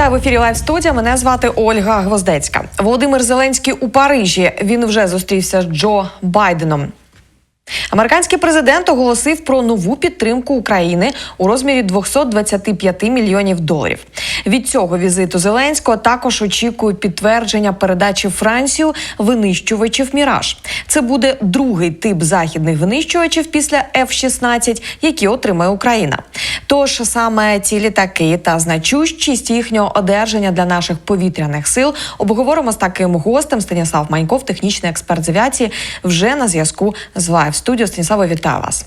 Вітаю в ефірі Лайв студія. Мене звати Ольга Гвоздецька. Володимир Зеленський у Парижі. Він вже зустрівся з Джо Байденом. Американський президент оголосив про нову підтримку України у розмірі 225 мільйонів доларів. Від цього візиту Зеленського також очікують підтвердження передачі Францію винищувачів Міраж. Це буде другий тип західних винищувачів після F-16, які отримає Україна. Тож саме ці літаки та значущість їхнього одержання для наших повітряних сил обговоримо з таким гостем. Станіслав Маньков, технічний експерт з авіації, вже на зв'язку з Лайв студіо. Станіславе, вітаю вас.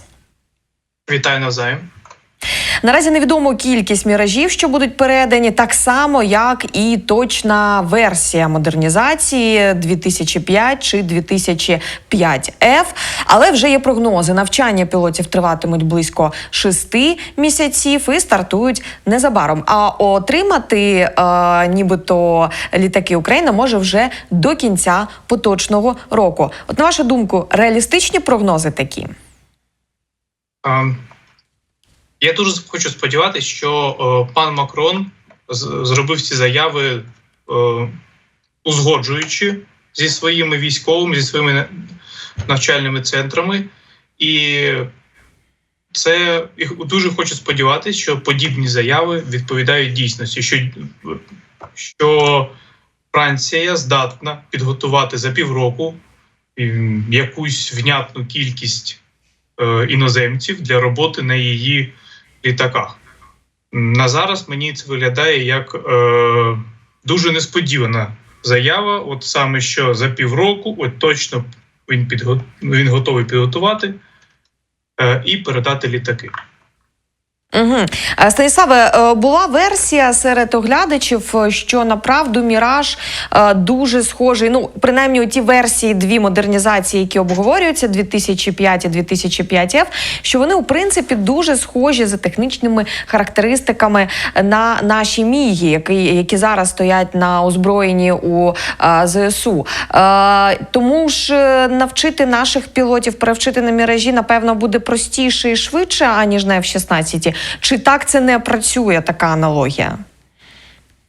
Вітаю навзаєм. Наразі невідомо кількість міражів, що будуть передані, так само як і точна версія модернізації 2005 чи 2005F. Але вже є прогнози. Навчання пілотів триватимуть близько 6 місяців і стартують незабаром. А отримати е, нібито літаки Україна може вже до кінця поточного року. От на вашу думку, реалістичні прогнози такі? А, Я дуже хочу сподіватися, що е, пан Макрон зробив ці заяви, е, узгоджуючи зі своїми військовими, зі своїми навчальними центрами. І це дуже хочу сподіватися, що подібні заяви відповідають дійсності, що, що Франція здатна підготувати за півроку якусь внятну кількість е, іноземців для роботи на її літаках. На зараз мені це виглядає як е, дуже несподівана заява. От саме що за півроку, от точно він підго... він готовий підготувати е, і передати літаки. Угу. Станіславе, е, була версія серед оглядачів, е, що направду Міраж дуже схожий. Ну, принаймні, ті версії, дві модернізації, які обговорюються 2005 і 2005F, що вони у принципі дуже схожі за технічними характеристиками на наші міги, які, які зараз стоять на озброєнні у е, ЗСУ. Е, тому ж навчити наших пілотів перевчити на міражі, напевно, буде простіше і швидше, аніж на F-16. Чи так це не працює така аналогія?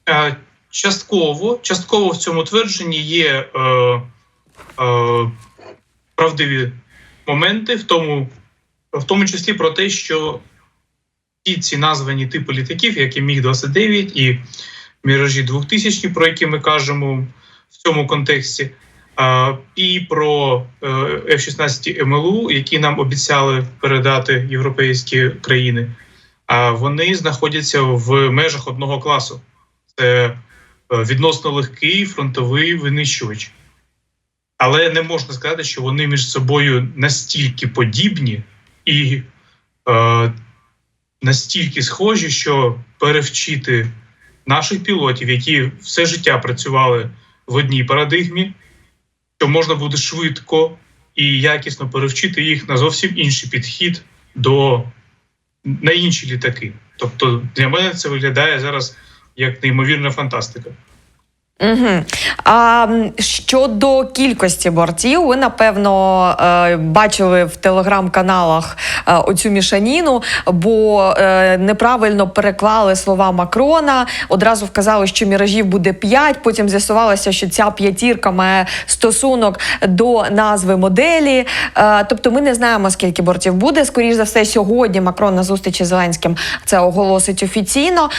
Е, Частково, частково в цьому твердженні є е, е, правдиві моменти, в тому, в тому числі про те, що ті ці названі типи літаків, як і Міг 29 і Міражі 2000, про які ми кажемо в цьому контексті, е, і про е, F-16 МЛУ, які нам обіцяли передати європейські країни, вони знаходяться в межах одного класу. Це е, відносно легкий фронтовий винищувач. Але не можна сказати, що вони між собою настільки подібні і е, настільки схожі, що перевчити наших пілотів, які все життя працювали в одній парадигмі, що можна буде швидко і якісно перевчити їх на зовсім інший підхід до на інші літаки. Тобто для мене це виглядає зараз як неймовірна фантастика. Угу. А щодо кількості бортів, ви напевно е, бачили в телеграм-каналах е, оцю мішаніну, бо е, неправильно переклали слова Макрона. Одразу вказали, що міражів буде 5, Потім з'ясувалося, що ця п'ятірка має стосунок до назви моделі. Тобто, ми не знаємо, скільки бортів буде. Скоріше за все, сьогодні Макрон на зустрічі з Зеленським це оголосить офіційно.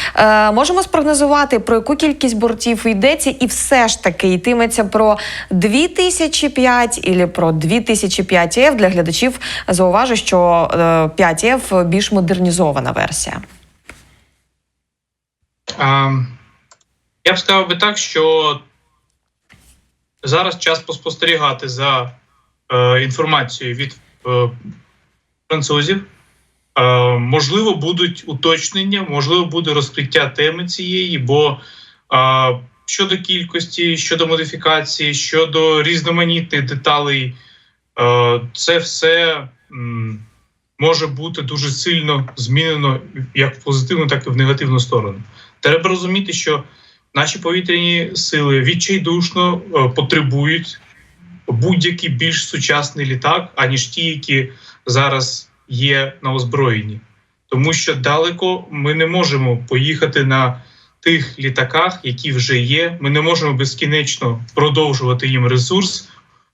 Можемо спрогнозувати, про яку кількість бортів йдеться, і все ж таки йтиметься про 2005 і про 2005F. Для глядачів зауважу, що е, 5F більш модернізована версія. Я б сказав би так, що зараз час поспостерігати за е, інформацією від е, французів. Можливо, будуть уточнення, можливо, буде розкриття теми цієї, бо щодо кількості, щодо модифікації, щодо різноманітних деталей, е, це все може бути дуже сильно змінено як в позитивну, так і в негативну сторону. Треба розуміти, що наші повітряні сили відчайдушно е, потребують будь-який більш сучасний літак, аніж ті, які зараз є на озброєнні. Тому що далеко ми не можемо поїхати на тих літаках, які вже є. Ми не можемо безкінечно продовжувати їм ресурс,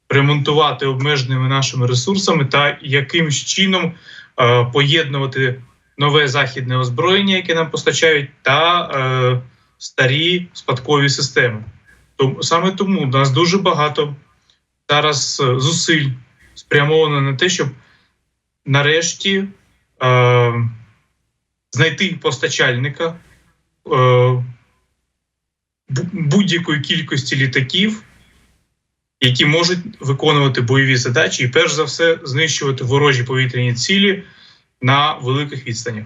ремонтувати обмеженими нашими ресурсами та якимсь чином е, поєднувати нове західне озброєння, яке нам постачають, та е, старі спадкові системи. Тому саме тому у нас дуже багато зараз е, зусиль спрямовано на те, щоб нарешті е, знайти постачальника будь-якої кількості літаків, які можуть виконувати бойові задачі, і перш за все знищувати ворожі повітряні цілі на великих відстанях.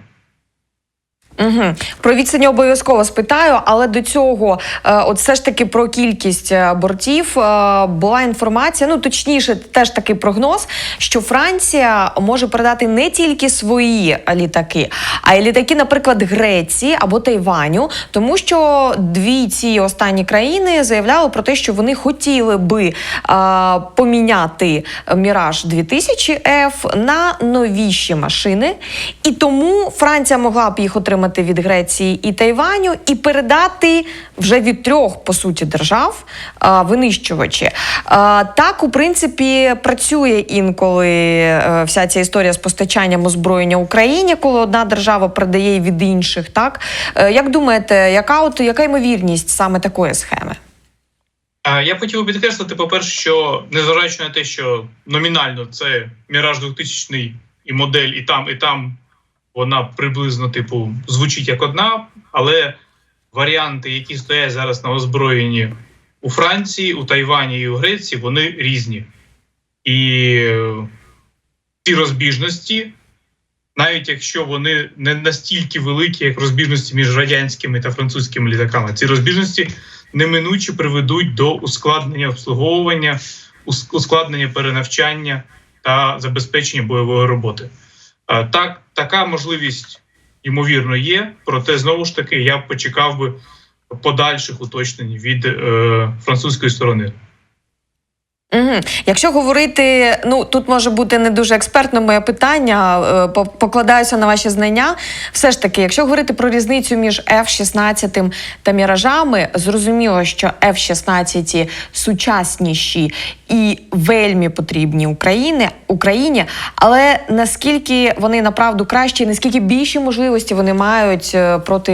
Угу. Про відстані обов'язково спитаю, але до цього, е, от все ж таки про кількість е, бортів е, була інформація, ну точніше, теж такий прогноз, що Франція може передати не тільки свої літаки, а й літаки, наприклад, Греції або Тайваню, тому що дві ці останні країни заявляли про те, що вони хотіли би е, поміняти Міраж 2000 F на новіші машини, і тому Франція могла б їх отримати від Греції і Тайваню і передати вже від трьох по суті держав винищувачі. Так, у принципі, працює інколи е, вся ця історія з постачанням озброєння Україні, коли одна держава передає від інших. Так Е, як думаєте, яка от яка ймовірність саме такої схеми? Я б хотів підкреслити, по-перше, що незважаючи на те, що номінально це Міраж 2000 і модель, і там, і там вона приблизно типу звучить як одна, але варіанти, які стоять зараз на озброєнні у Франції, у Тайвані і у Греції, вони різні. І е, ці розбіжності, навіть якщо вони не настільки великі, як розбіжності між радянськими та французькими літаками, ці розбіжності неминуче приведуть до ускладнення обслуговування, ускладнення перенавчання та забезпечення бойової роботи. Е, Так, така можливість ймовірно є, проте знову ж таки я почекав би подальших уточнень від е, французької сторони. Угу. Якщо говорити, ну тут може бути не дуже експертне моє питання, е, покладаюся на ваші знання. Все ж таки, якщо говорити про різницю між F-16 та міражами, зрозуміло, що F-16 сучасніші і вельми потрібні Україні, Україні, але наскільки вони направду кращі, наскільки більші можливості вони мають е, проти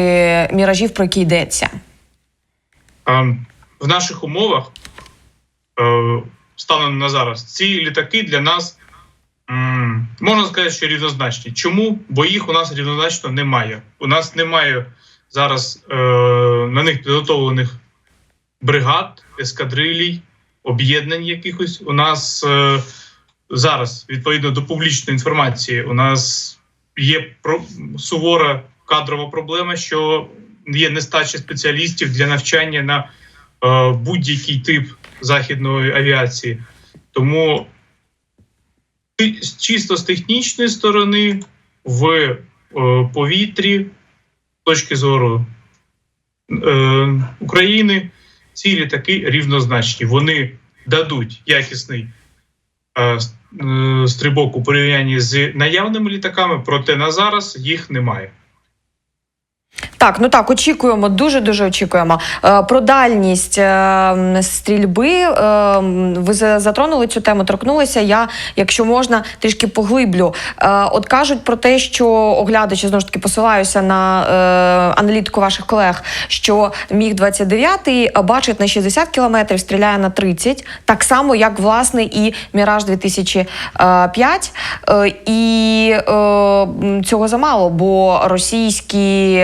міражів, про які йдеться? А, в наших умовах е, станом на зараз ці літаки для нас можна сказати, що рівнозначні. Чому? Бо їх у нас рівнозначно немає. У нас немає зараз е, на них підготовлених бригад, ескадрилій, об'єднань якихось. У нас е, зараз, відповідно до публічної інформації, у нас є про, сувора кадрова проблема, що є нестача спеціалістів для навчання на будь-який тип західної авіації. Тому чисто з технічної сторони в е, повітрі, з точки зору е, України, ці літаки рівнозначні. Вони дадуть якісний е, е, стрибок у порівнянні з наявними літаками, проте на зараз їх немає. Так, ну так, очікуємо, дуже дуже очікуємо. Е, про дальність е, стрільби. Е, ви затронули цю тему, торкнулися. Я, якщо можна, трішки поглиблю. От кажуть про те, що оглядачі знову ж таки посилаюся на аналітику ваших колег, що міг 29 бачить на 60 кілометрів, стріляє на 30, так само, як власне і Міраж 2005. Е, і цього замало, бо російські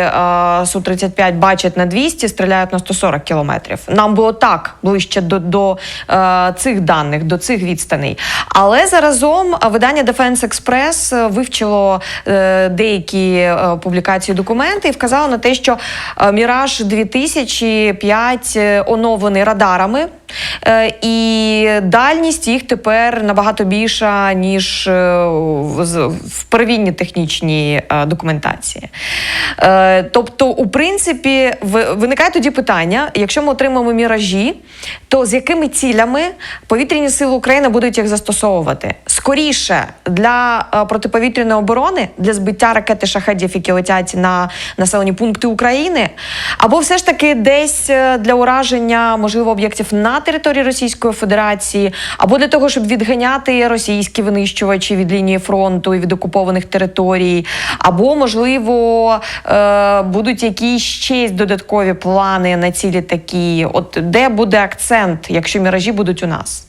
е, Су-35 бачать на 200, стріляють на 140 кілометрів. Нам було так ближче до, до е, цих даних, до цих відстаней. Але заразом видання Defense Express е, вивчило е, деякі е, публікації документи і вказало на те, що е, Міраж 2005 е, оновлений радарами. Е, І дальність їх тепер набагато більша, ніж е, в- первинній технічній е, документації. Тобто, у принципі, ви- виникає тоді питання: якщо ми отримаємо міражі, то з якими цілями повітряні сили України будуть їх застосовувати? Скоріше для протиповітряної оборони, для збиття ракети шахедів, які летять на населені пункти України, або все ж таки десь для ураження можливо об'єктів на території Російської Федерації, або для того, щоб відганяти російські винищувачі від лінії фронту і від окупованих територій, або можливо е, будуть якісь ще додаткові плани на ці літаки. От де буде акцент, якщо міражі будуть у нас?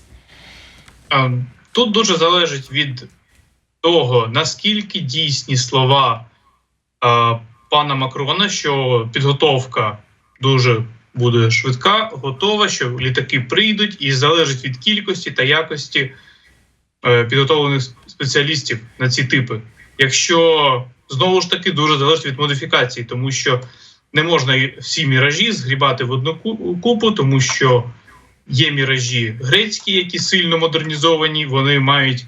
Тут дуже залежить від того, наскільки дійсні слова пана Макрона, що підготовка дуже буде швидка, готова, що літаки прийдуть, і залежить від кількості та якості е, підготовлених спеціалістів на ці типи. Якщо знову ж таки дуже залежить від модифікації, тому що не можна всі міражі згрібати в одну купу, тому що Є міражі грецькі, які сильно модернізовані. Вони мають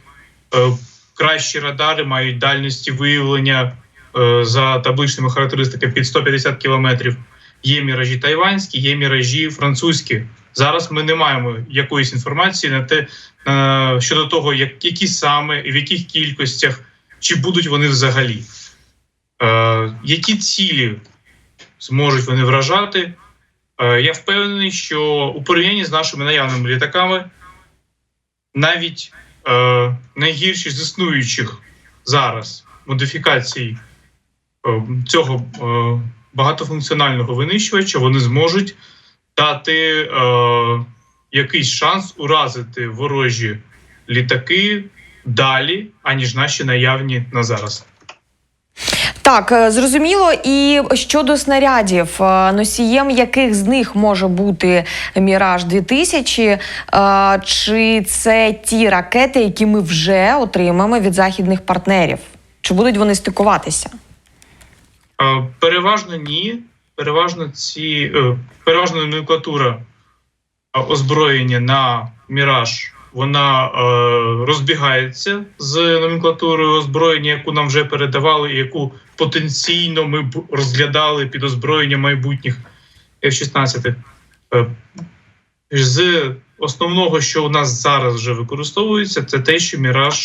е, кращі радари, мають дальності виявлення е, за табличними характеристиками під 150 кілометрів. Є міражі тайванські, є міражі французькі. Зараз ми не маємо якоїсь інформації на те е, щодо того, як, які саме і в яких кількостях, чи будуть вони взагалі. Е, які цілі зможуть вони вражати? Е, Я впевнений, що у порівнянні з нашими наявними літаками навіть е, найгірші з існуючих зараз модифікацій цього е, багатофункціонального винищувача вони зможуть дати е, якийсь шанс уразити ворожі літаки далі, аніж наші наявні на зараз. Так, е, зрозуміло. І щодо снарядів, е, носієм яких з них може бути Міраж 2000 е, чи це ті ракети, які ми вже отримаємо від західних партнерів? Чи будуть вони стикуватися? Переважно ні. Переважно ці е, переважно номенклатура озброєння на Міраж вона е, розбігається з номенклатурою озброєння, яку нам вже передавали, і яку потенційно ми б розглядали під озброєння майбутніх F-16. Е, з основного, що у нас зараз вже використовується, це те, що Міраж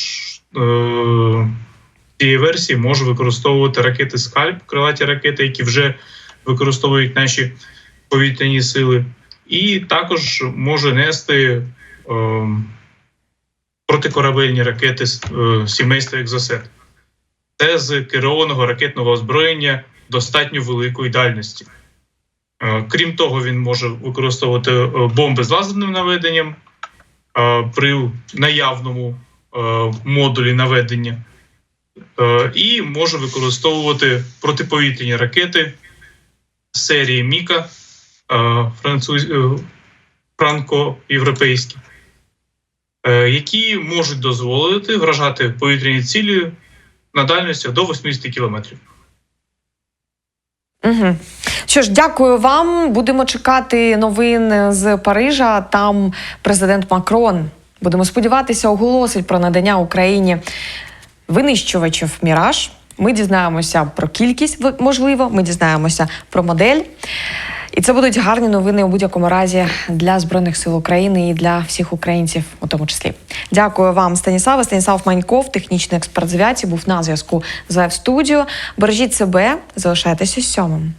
цієї версії може використовувати ракети Скальп, крилаті ракети, які вже використовують наші повітряні сили, і також може нести е, протикорабельні ракети е, сімейства Екзосет. Це з керованого ракетного озброєння достатньо великої дальності. Е, крім того, він може використовувати е, бомби з лазерним наведенням е, при наявному модулі наведення. Е, і може використовувати протиповітряні ракети серії Міка е, е, франко-європейські, які можуть дозволити вражати повітряні цілі на дальності до 80 кілометрів. Угу. Що ж, дякую вам. Будемо чекати новин з Парижа. Там президент Макрон. Будемо сподіватися, оголосить про надання Україні винищувачів Міраж. Ми дізнаємося про кількість, можливо, ми дізнаємося про модель. І це будуть гарні новини у будь-якому разі для Збройних сил України і для всіх українців, у тому числі. Дякую вам, Станіславе. Станіслав Маньков, технічний експерт з був на зв'язку з Студіо. Бережіть себе, залишайтеся сьомим.